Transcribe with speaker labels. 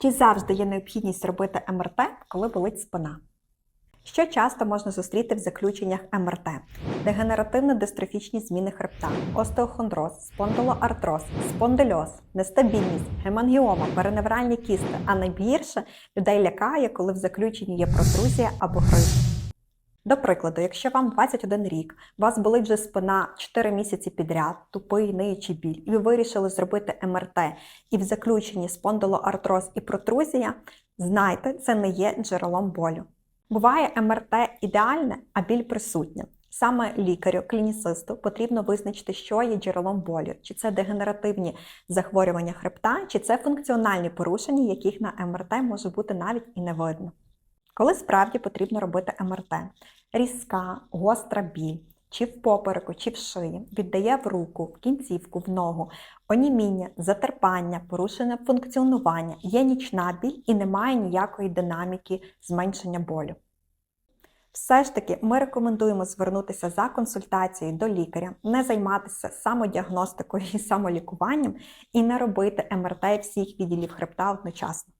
Speaker 1: Чи завжди є необхідність робити МРТ, коли болить спина? Що часто можна зустріти в заключеннях МРТ? Дегенеративно-дистрофічні зміни хребта, остеохондроз, спондилоартроз, спондильоз, нестабільність, гемангіома, переневральні кісти, а найбільше людей лякає, коли в заключенні є протрузія або гриз. До прикладу, якщо вам 21 рік, у вас болить вже спина 4 місяці підряд, тупий ниючий біль, і ви вирішили зробити МРТ, і в заключенні спондилоартроз і протрузія, знайте, це не є джерелом болю. Буває МРТ ідеальне, а біль присутня. Саме лікарю, клінісисту потрібно визначити, що є джерелом болю, чи це дегенеративні захворювання хребта, чи це функціональні порушення, яких на МРТ може бути навіть і не видно. Коли справді потрібно робити МРТ, різка, гостра біль, чи в попереку, чи в шиї, віддає в руку, в кінцівку, в ногу, оніміння, затерпання, порушене функціонування, є нічна біль і немає ніякої динаміки зменшення болю. Все ж таки, ми рекомендуємо звернутися за консультацією до лікаря, не займатися самодіагностикою і самолікуванням і не робити МРТ всіх відділів хребта одночасно.